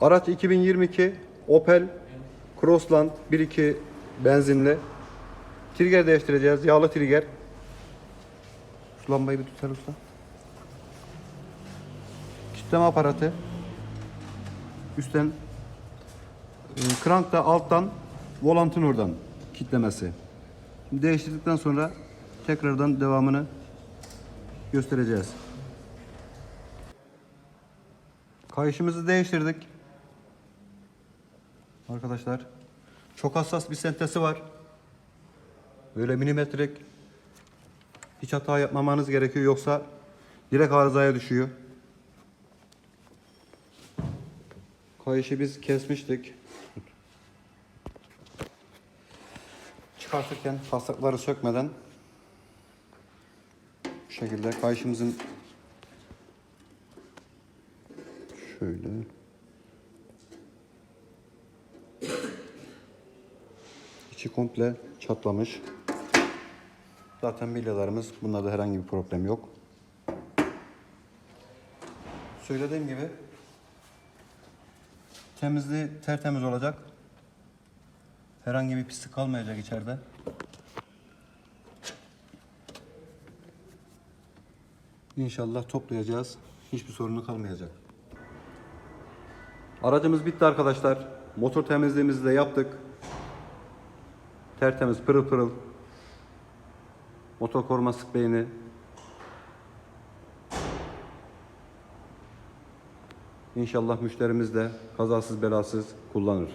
Araç 2022 Opel Crossland 1.2 benzinli. Trigger değiştireceğiz. Yağlı trigger. Şu lambayı bir tutar usta. Kitleme aparatı. Üstten e, krank da alttan volantın oradan kitlemesi. Değiştirdikten sonra tekrardan devamını göstereceğiz. Kayışımızı değiştirdik. Arkadaşlar çok hassas bir sentesi var. Böyle milimetrik hiç hata yapmamanız gerekiyor yoksa direkt arızaya düşüyor. Kayışı biz kesmiştik. Çıkartırken pasakları sökmeden bu şekilde kayışımızın şöyle içi komple çatlamış. Zaten bilyalarımız bunlarda herhangi bir problem yok. Söylediğim gibi temizliği tertemiz olacak. Herhangi bir pislik kalmayacak içeride. İnşallah toplayacağız. Hiçbir sorunu kalmayacak. Aracımız bitti arkadaşlar. Motor temizliğimizi de yaptık. Tertemiz pırıl pırıl. Motor koruma spreyini İnşallah müşterimiz de kazasız belasız kullanır.